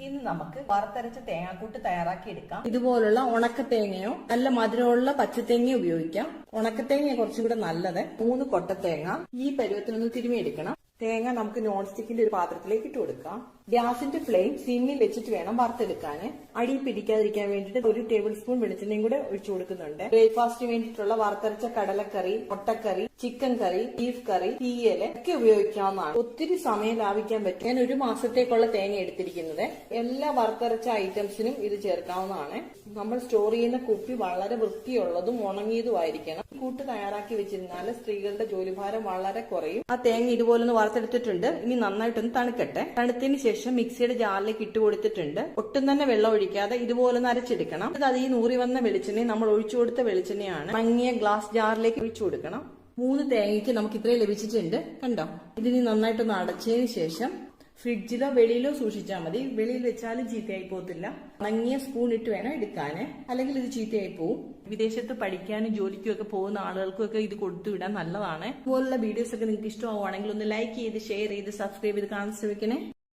ഇന്ന് നമുക്ക് വറുത്തരച്ച തേങ്ങാക്കൂട്ട് തയ്യാറാക്കി എടുക്കാം. ഇതുപോലുള്ള ഉണക്കത്തേങ്ങയോ നല്ല മധുരമുള്ള പച്ചത്തേങ്ങയോ ഉപയോഗിക്കാം. ഉണക്കത്തേങ്ങ കുറച്ചുകൂടെ നല്ലത്. മൂന്ന് കൊട്ടത്തേങ്ങ ഈ പരുവത്തിനൊന്ന് തിരുമിയെടുക്കണം തേങ്ങ നമുക്ക് നോൺ സ്റ്റിക്കിന്റെ ഒരു പാത്രത്തിലേക്ക് ഇട്ട് കൊടുക്കാം. ഗ്യാസിന്റെ ഫ്ലെയിം സിമ്മിൽ വെച്ചിട്ട് വേണം വറുത്തെടുക്കാൻ അടി പിടിക്കാതിരിക്കാൻ വേണ്ടിയിട്ട് ഒരു ടേബിൾ സ്പൂൺ വെളിച്ചെണ്ണയും കൂടെ ഒഴിച്ചു കൊടുക്കുന്നുണ്ട്. ബ്രേക്ക്ഫാസ്റ്റിന് വേണ്ടിയിട്ടുള്ള വറുത്തരച്ച കടലക്കറി മുട്ടക്കറി ചിക്കൻ കറി ബീഫ് കറി തീയൽ ഒക്കെ ഉപയോഗിക്കാവുന്നതാണ്. ഒത്തിരി സമയം ലാഭിക്കാൻ പറ്റും. ഞാൻ ഒരു മാസത്തേക്കുള്ള തേങ്ങ എടുത്തിരിക്കുന്നത്. എല്ലാ വറുത്തരച്ച ഐറ്റംസിനും ഇത് ചേർക്കാവുന്നതാണ്. നമ്മൾ സ്റ്റോർ ചെയ്യുന്ന കുപ്പി വളരെ വൃത്തിയുള്ളതും ഉണങ്ങിയതുമായിരിക്കണം. കൂട്ട് തയ്യാറാക്കി വെച്ചിരുന്നാൽ സ്ത്രീകളുടെ ജോലിഭാരം വളരെ കുറയും. ആ തേങ്ങ ഇതുപോലെ ഒന്ന് വറുത്തെടുത്തിട്ടുണ്ട്. ഇനി നന്നായിട്ടൊന്ന് തണുക്കട്ടെ. തണുത്തതിന് ശേഷം മിക്സിയുടെ ജാറിലേക്ക് ഇട്ട് കൊടുത്തിട്ടുണ്ട്. ഒട്ടും തന്നെ വെള്ളം ഒഴിക്കാതെ ഇതുപോലെ ഒന്ന് അരച്ചെടുക്കണം അത് ഈ നൂറി വന്ന വെളിച്ചെണ്ണ നമ്മൾ ഒഴിച്ചു കൊടുത്ത വെളിച്ചെണ്ണയാണ്. മങ്ങിയ ഗ്ലാസ് ജാറിലേക്ക് ഒഴിച്ചു കൊടുക്കണം. മൂന്ന് തേങ്ങയ്ക്ക് നമുക്ക് ഇത്രയും ലഭിച്ചിട്ടുണ്ട്. കണ്ടോ? ഇതിനി നന്നായിട്ടൊന്ന് അടച്ചതിന് ശേഷം ഫ്രിഡ്ജിലോ വെളിയിലോ സൂക്ഷിച്ചാൽ മതി. വെളിയിൽ വെച്ചാലും ചീത്തയായി പോകത്തില്ല. ഉണങ്ങിയ സ്പൂൺ ഇട്ട് വേണം എടുക്കാന്. അല്ലെങ്കിൽ ഇത് ചീത്തയായി പോവും. വിദേശത്ത് പഠിക്കാനും ജോലിക്കും ഒക്കെ പോകുന്ന ആളുകൾക്കും ഒക്കെ ഇത് കൊടുത്തു വിടാൻ നല്ലതാണ്. ഇതുപോലുള്ള വീഡിയോസ് ഒക്കെ നിങ്ങൾക്ക് ഇഷ്ടമാവുകയാണെങ്കിൽ ഒന്ന് ലൈക്ക് ചെയ്ത് ഷെയർ ചെയ്ത് സബ്സ്ക്രൈബ് ചെയ്ത് കാണാൻ ശ്രമിക്കണേ.